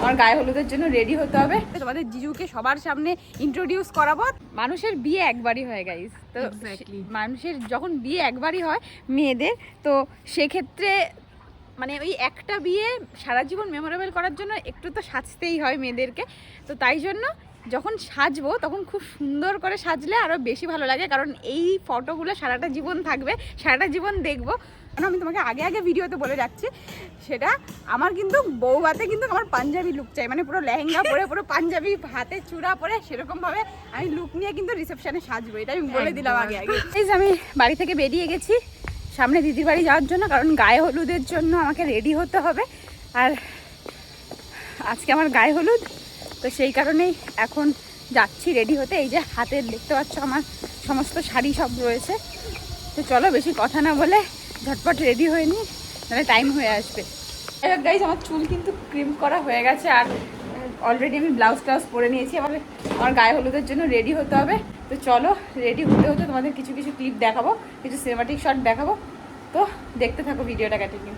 আমার গায়ে হলুদের জন্য রেডি হতে হবে। তোমাদের জিজুকে সবার সামনে ইন্ট্রোডিউস করাবো। মানুষের বিয়ে একবারই হয় গাইজ তো মানুষের যখন বিয়ে একবারই হয় মেয়েদের তো সেক্ষেত্রে মানে ওই একটা বিয়ে সারা জীবন মেমোরেবল করার জন্য একটু তো সাজতেই হয় মেয়েদেরকে। তো তাই জন্য যখন সাজবো তখন খুব সুন্দর করে সাজলে আরও বেশি ভালো লাগে। কারণ এই ফটোগুলো সারাটা জীবন থাকবে সারাটা জীবন দেখব। কারণ আমি তোমাকে আগে আগে ভিডিওতে বলে যাচ্ছি। সেটা আমার কিন্তু বউভাতে কিন্তু আমার পাঞ্জাবি লুক চাই। মানে পুরো লেহেঙ্গা পরে পুরো পাঞ্জাবি হাতে চূড়া পরে সেরকমভাবে আমি লুক নিয়ে কিন্তু রিসেপশনে সাজবো। এটা আমি বলে দিলাম আগে আগে। এই যে আমি বাড়ি থেকে বেরিয়ে গেছি। সামনে দিদির বাড়ি যাওয়ার জন্য কারণ গায়ে হলুদের জন্য আমাকে রেডি হতে হবে। আর আজকে আমার গায়ে হলুদ। তো সেই কারণেই এখন যাচ্ছি রেডি হতে। এই যে হাতে দেখতে পাচ্ছ আমার সমস্ত শাড়ি সব রয়েছে। তো চলো বেশি কথা না বলে ঝটপট রেডি হয়ে নি তাহলে টাইম হয়ে আসবে। এবার গাইজ আমার চুল কিন্তু ক্রিম করা হয়ে গেছে আর অলরেডি আমি ব্লাউজ টাউজ পরে নিয়েছি। আবার আমার গায়ে হলুদের জন্য রেডি হতে হবে। তো চলো রেডি হতে হতে তোমাদের কিছু কিছু ক্লিপ দেখাবো, কিছু সিনেমাটিক শট দেখাবো। তো দেখতে থাকো ভিডিওটা কন্টিনিউ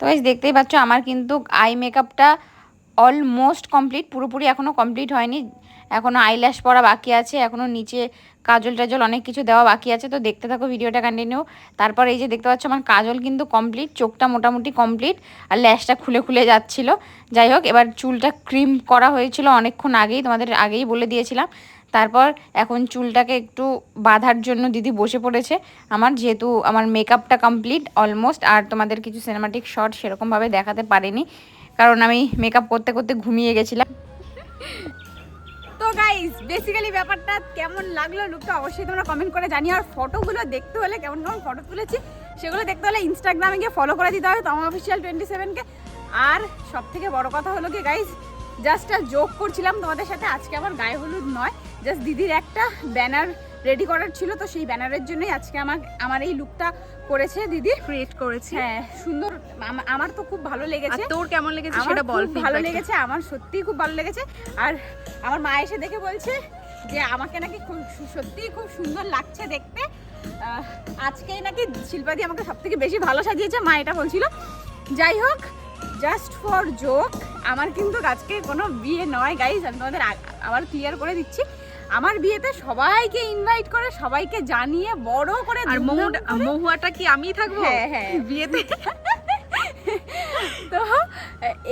তো গাইজ দেখতেই পাচ্ছ আমার কিন্তু আই মেকআপটা অলমোস্ট কমপ্লিট পুরোপুরি এখনও কমপ্লিট হয়নি। এখনও আইল্যাশ পরা বাকি আছে এখনও নিচে কাজল টাজল অনেক কিছু দেওয়া বাকি আছে। তো দেখতে থাকো ভিডিওটা কন্টিনিউ তারপর এই যে দেখতে পাচ্ছ আমার কাজল কিন্তু কমপ্লিট চোখটা মোটামুটি কমপ্লিট আর ল্যাশটা খুলে খুলে যাচ্ছিল। যাই হোক, এবার চুলটা ক্রিম করা হয়েছিল অনেকক্ষণ আগেই, তোমাদের আগেই বলে দিয়েছিলাম। তারপর এখন চুলটাকে একটু বাঁধার জন্য দিদি বসে পড়েছে। আমার যেহেতু আমার মেকআপটা কমপ্লিট অলমোস্ট আর তোমাদের কিছু সিনেমাটিক শট সেরকমভাবে দেখাতে পারিনি। কারণ আমি মেকআপ করতে করতে ঘুমিয়ে গেছিলাম। তো গাইস বেসিক্যালি ব্যাপারটা কেমন লাগল? লুকটা অবশ্যই তোমরা কমেন্ট করে জানিও। আর ফটোগুলো দেখতে হলে কেমন কেমন ফটো তুলেছি সেগুলো দেখতে হলে ইনস্টাগ্রামে গিয়ে ফলো করে দিতে হবে তোমার অফিসিয়াল টোয়েন্টি সেভেনকে আর সব থেকে বড় কথা হলো কি গাইস জাস্ট জোক করছিলাম তোমাদের সাথে আজকে আমার গায়ে হলুদ নয়। জাস্ট দিদির একটা ব্যানার রেডি করার ছিল তো সেই ব্যানারের জন্যই আজকে আমার আমার এই লুকটা করেছে দিদি। ক্রিয়েট করেছে। হ্যাঁ সুন্দর আমার তো খুব ভালো লেগেছে। তোর কেমন লেগেছে আমার সেটা বল ভালো লেগেছে আমার সত্যিই খুব ভালো লেগেছে। আর আমার মা এসে দেখে বলছে যে আমাকে নাকি খুব সত্যিই খুব সুন্দর লাগছে দেখতে। আজকেই নাকি শিল্পাদি আমাকে সব থেকে বেশি ভালো সাজিয়েছে মা এটা বলছিল। যাই হোক জাস্ট ফর জোক আমার কিন্তু আজকে কোনো বিয়ে নয় গাইজ আমি তোমাদের আবার ক্লিয়ার করে দিচ্ছি। আমার বিয়েতে সবাইকে ইনভাইট করে সবাইকে জানিয়ে বড় করে আর মহুয়াটা কি আমি থাকব? হ্যাঁ, হ্যাঁ। বিয়েতে? তো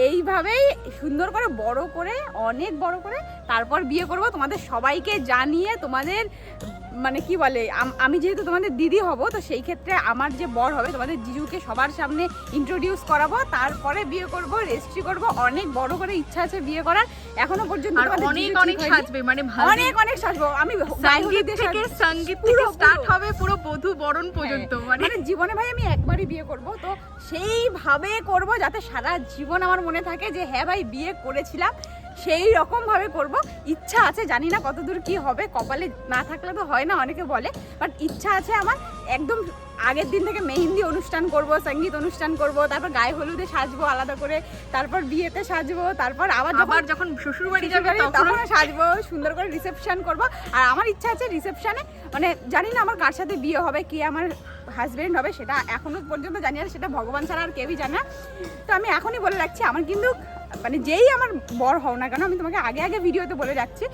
এইভাবেই সুন্দর করে, বড় করে, অনেক বড় করে তারপর বিয়ে করব। তোমাদের সবাইকে জানিয়ে তোমাদের মানে কি বলে আমি যেহেতু তোমাদের দিদি হব তো সেই ক্ষেত্রে আমার যে বর হবে তোমাদের জিজুকে সবার সামনে ইন্ট্রোডিউস করাবো তারপরে বিয়ে করব রেজিস্ট্রি করব অনেক বড় করে ইচ্ছা আছে বিয়ে করার। এখনও পর্যন্ত অনেক অনেক সাজবে মানে অনেক অনেক সাজবো। আমি সংগীত থেকে সংগীত পুরো, স্টার্ট হবে পুরো বধূ বরণ পর্যন্ত মানে মানে জীবনে ভাই আমি একবারই বিয়ে করব তো সেইভাবে করব যাতে সারা জীবন আমার মনে থাকে যে হ্যাঁ ভাই বিয়ে করেছিলাম। সেই রকম ভাবে করব। ইচ্ছা আছে জানি না কতদূর কি হবে কপালে না থাকলে তো হয় না অনেকে বলে। বাট ইচ্ছা আছে আমার একদম আগের দিন থেকে মেহেন্দি অনুষ্ঠান করব সংগীত অনুষ্ঠান করব তারপর গায়ে হলুদে সাজবো আলাদা করে তারপর বিয়েতে সাজবো তারপর আবার যখন আবার যখন শ্বশুর বাড়ি যাবে তখন সাজবো সুন্দর করে রিসেপশন করব। আর আমার ইচ্ছা আছে রিসেপশনে মানে জানি না আমার কার সাথে বিয়ে হবে কে আমার হাজবেন্ড হবে সেটা এখনও পর্যন্ত জানি আর সেটা ভগবান ছাড়া আর কেউই জানে। তো আমি এখনই বলে রাখছি আমার কিন্তু মানে যেই আমার বর হও না কেন আমি তোমাকে আগে আগে ভিডিওতে বলে রাখছি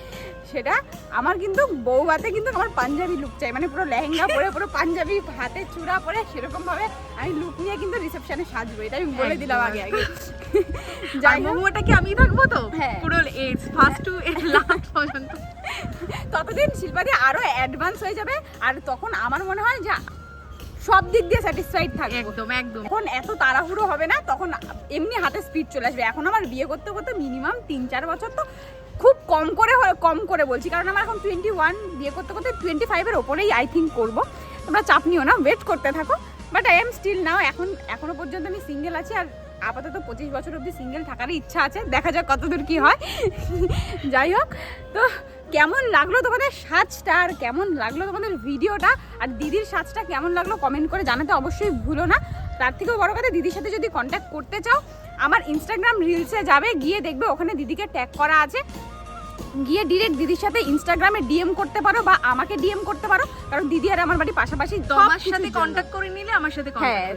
সেটা আমার কিন্তু বউভাতে কিন্তু আমার পাঞ্জাবি লুক চাই মানে পুরো লেহেঙ্গা পরে পুরো পাঞ্জাবি হাতে চূড়া পরে সেরকমভাবে আমি লুক নিয়ে কিন্তু রিসেপশনে সাজবো এটা আমি বলে দিলাম আগে আগে। যাই হোক। মহুয়াটা কি আমি থাকব তো? হ্যাঁ। পুরো এইট ফার্স্ট টু লাস্ট পর্যন্ত। ততদিন শিল্পাদি আরও অ্যাডভান্স হয়ে যাবে আর তখন আমার মনে হয় যে সব দিক দিয়ে স্যাটিসফাইড থাকবে। একদম একদম। এখন এত তাড়াহুড়ো হবে না তখন এমনি হাতে স্পিড চলে আসবে। এখন আমার বিয়ে করতে করতে মিনিমাম তিন চার বছর তো খুব কম করে কম করে বলছি। কারণ আমার এখন টোয়েন্টি ওয়ান বিয়ে করতে করতে টোয়েন্টি ফাইভের ওপরেই আই থিঙ্ক করব। তোমরা চাপ নিও না ওয়েট করতে থাকো। But I am still now এখন এখনও পর্যন্ত আমি সিঙ্গেল আছি আর আপাতত পঁচিশ বছর অবধি সিঙ্গেল থাকারই ইচ্ছা আছে। দেখা যাক কতদূর কি হয়। যাই হোক তো কেমন লাগল তোমাদের সাজটা আর কেমন লাগল তোমাদের ভিডিওটা? আর দিদির সাজটা কেমন লাগল কমেন্ট করে জানাতে অবশ্যই ভুলো না। তার থেকেও বড় কথা, দিদির সাথে যদি কন্ট্যাক্ট করতে চাও, আমার ইনস্টাগ্রাম রিলসে যাবে, গিয়ে দেখবে ওখানে দিদিকে ট্যাগ করা আছে। গিয়ে ডিরেক্ট দিদির সাথে ইনস্টাগ্রামে ডিএম করতে পারো বা আমাকে ডিএম করতে পারো। কারণ দিদি আর আমার বাড়ি পাশাপাশি তোমার সাথে কন্ট্যাক্ট করে নিলে আমার সাথে হ্যাঁ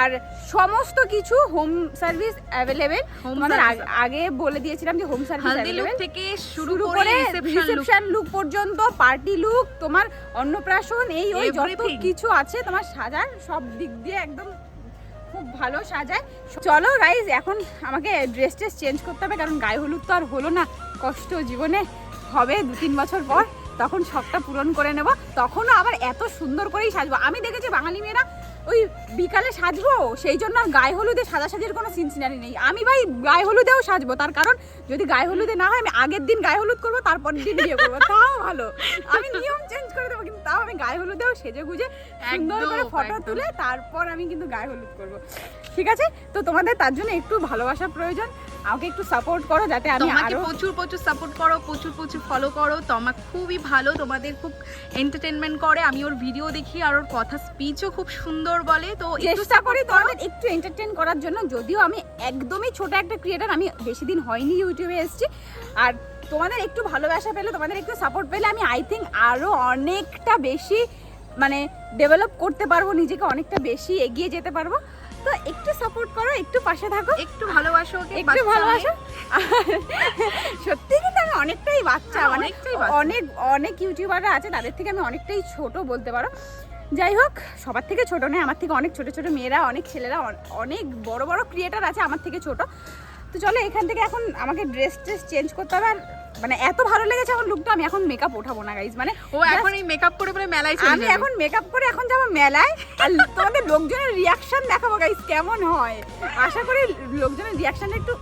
আর সমস্ত কিছু হোম সার্ভিস অ্যাভেলেবেল তোমাদের আগে- বলে দিয়েছিলাম যে হোম সার্ভিস অ্যাভেলেবেল থেকে শুরু করে রিসেপশন লুক পর্যন্ত পার্টি লুক তোমার অন্নপ্রাশন এই ওই যত কিছু আছে তোমার সাজার সব দিক দিয়ে একদম খুব ভালো সাজায়। চলো গাইজ এখন আমাকে ড্রেস ট্রেস চেঞ্জ করতে হবে, কারণ গায়ে হলুদ তো আর হলো না। কষ্ট জীবনে হবে দু তিন বছর পর। তখন সবটা পূরণ করে নেব। তখনও আবার এত সুন্দর করেই সাজবো। আমি দেখেছি বাঙালি মেয়েরা ওই বিকালে সাজবো সেই জন্য আর গায়ে হলুদে সাজাসাজির কোনো সিনসিনারি নেই। আমি ভাই গায়ে হলুদেও সাজবো তার কারণ যদি গায়ে হলুদে না হয় আমি আগের দিন গায়ে হলুদ করব তারপর দিন বিয়ে করব। তাও ভালো। আমি নিয়ম চেঞ্জ করে দেবো কিন্তু তাও আমি গায়ে হলুদেও সেজে গুজে সুন্দর করে ফটো তুলে তারপর আমি কিন্তু গায়ে হলুদ করব। ঠিক আছে? তো তোমাদের তার জন্য একটু ভালোবাসা প্রয়োজন। আমাকে একটু সাপোর্ট করো যাতে আমি আরও প্রচুর প্রচুর সাপোর্ট করো প্রচুর প্রচুর ফলো করো। তোমার খুবই ভালো তোমাদের খুব এন্টারটেনমেন্ট করে। আমি ওর ভিডিও দেখি আর ওর কথা স্পিচও খুব সুন্দর বলে। তো একটু চেষ্টা করো। তোমাদের একটু এন্টারটেন করার জন্য। যদিও আমি একদমই ছোট একটা ক্রিয়েটার আমি বেশি দিন হয়নি ইউটিউবে এসেছি। আর তোমাদের একটু ভালোবাসা পেলে তোমাদের একটু সাপোর্ট পেলে আমি আই থিঙ্ক আরও অনেকটা বেশি মানে ডেভেলপ করতে পারব নিজেকে অনেকটা বেশি এগিয়ে যেতে পারব। তো একটু সাপোর্ট করো একটু পাশে থাকো। একটু ভালোবাসো ওকে একটু ভালোবাসো। সত্যি কিন্তু আমি অনেকটাই বাচ্চা হ্যাঁ, মানে অনেকটাই অনেক অনেক ইউটিউবাররা আছে তাদের থেকে আমি অনেকটাই ছোট বলতে পারো। যাই হোক সবার থেকে ছোট নয় আমার থেকে অনেক ছোট ছোট মেয়েরা অনেক ছেলেরা অনেক বড় বড় ক্রিয়েটার আছে আমার থেকে ছোট। তো চলো এখান থেকে এখন আমাকে ড্রেস ট্রেস চেঞ্জ করতে হবে আর মানে এত ভালো লেগেছে এখন লুকটা আমি এখন মেকআপ ওঠাবো না গাইজ মানে ও এখন এই মেকআপ করে বলে মেলায় চলে আমি এখন মেকআপ করে এখন যাব মেলায়। আর তোমাদের লোকজনের রিয়াকশন দেখাবো গাইজ কেমন হয়? আশা করি লোকজনের রিয়াকশনটা একটু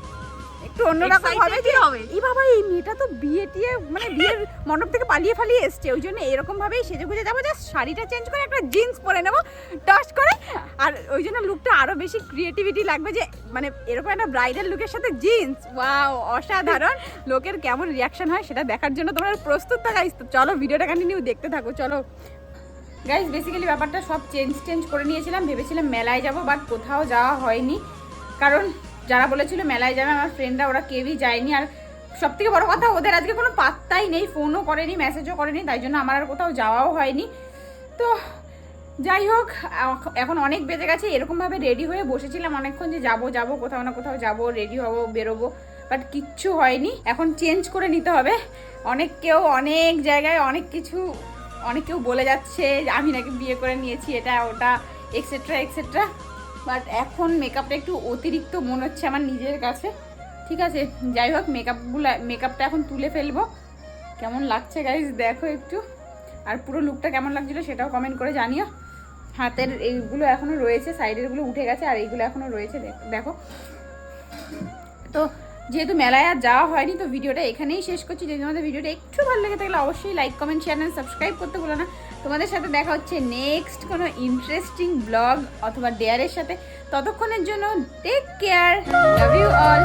একটু অন্যরকম হবে যে হবে। এই বাবা এই মেয়েটা তো বিয়ে টিয়ে মানে বিয়ের মণ্ডপ থেকে পালিয়ে ফালিয়ে এসছে। ওই জন্য এরকম ভাবেই সেজে গুজে যাব। জাস্ট শাড়িটা চেঞ্জ করে একটা জিন্স পরে নেব টস করে। আর ওই জন্য লুকটা আরও বেশি ক্রিয়েটিভিটি লাগবে যে মানে এরকম একটা ব্রাইডাল লুকের সাথে জিন্স ওয়াও অসাধারণ। লোকের কেমন রিয়াকশন হয় সেটা দেখার জন্য তোমরা প্রস্তুত থাকাইস তো চলো ভিডিওটা কন্টিনিউ দেখতে থাকো চলো। গাইজ বেসিক্যালি ব্যাপারটা সব চেঞ্জ চেঞ্জ করে নিয়েছিলাম। ভেবেছিলাম মেলায় যাব বাট কোথাও যাওয়া হয়নি। কারণ যারা বলেছিল মেলায় যাবে, আমার ফ্রেন্ডরা ওরা কেউই যায়নি। আর সব থেকে বড় কথা, ওদের আজকে কোনো পাত্তাই নেই ফোনও করেনি মেসেজও করেনি, তাই জন্য আমার আর কোথাও যাওয়াও হয়নি। তো যাই হোক এখন অনেক বেজে গেছে, এরকমভাবে রেডি হয়ে বসেছিলাম অনেকক্ষণ যে যাব যাব, কোথাও না কোথাও যাব রেডি হব, বেরোবো বাট কিচ্ছু হয়নি। এখন চেঞ্জ করে নিতে হবে। অনেক কেউ, অনেক জায়গায় অনেক কিছু, অনেক কেউ বলে যাচ্ছে আমি নাকি বিয়ে করে নিয়েছি, এটা, ওটা এক্সেট্রা এক্সেট্রা বাট এখন মেকআপটা একটু অতিরিক্ত মনে হচ্ছে আমার নিজের কাছে। ঠিক আছে, যাই হোক মেকআপগুলো মেকআপটা এখন তুলে ফেলব। কেমন লাগছে গাইজ দেখো একটু। আর পুরো লুকটা কেমন লাগছিল সেটাও কমেন্ট করে জানিও। হাতের এইগুলো এখনও রয়েছে সাইডেরগুলো উঠে গেছে, আর এইগুলো এখনও রয়েছে দেখ- তো যেহেতু মেলায় আর যাওয়া হয়নি, তো ভিডিওটা এখানেই শেষ করছি। যদি তোমাদের ভিডিওটা একটু ভালো লেগে থাকলে অবশ্যই like comment share and subscribe করতে ভুলো না। তোমাদের সাথে দেখা হচ্ছে নেক্সট কোনো ইন্টারেস্টিং ব্লগ অথবা ডেয়ারের সাথে। ততক্ষণের জন্য take care love you all